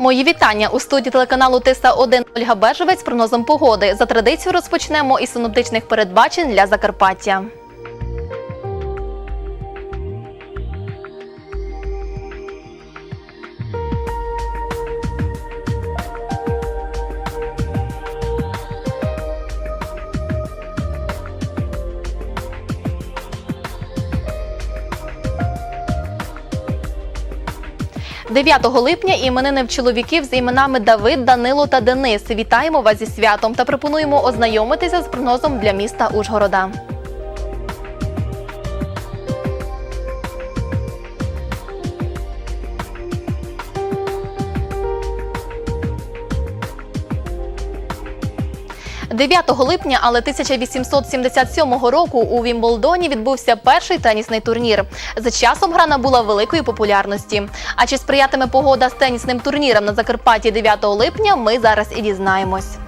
Мої вітання у студії телеканалу Тиса 1 Ольга Бежевець з прогнозом погоди. За традицією розпочнемо із синоптичних передбачень для Закарпаття. – 9 липня іменини в чоловіків з іменами Давид, Данило та Денис. Вітаємо вас зі святом та пропонуємо ознайомитися з прогнозом для міста Ужгорода. – 9 липня, але 1877 року у Вімблдоні відбувся перший тенісний турнір. За часом гра набула великої популярності. А чи сприятиме погода з тенісним турніром на Закарпатті 9 липня? Ми зараз і дізнаємось.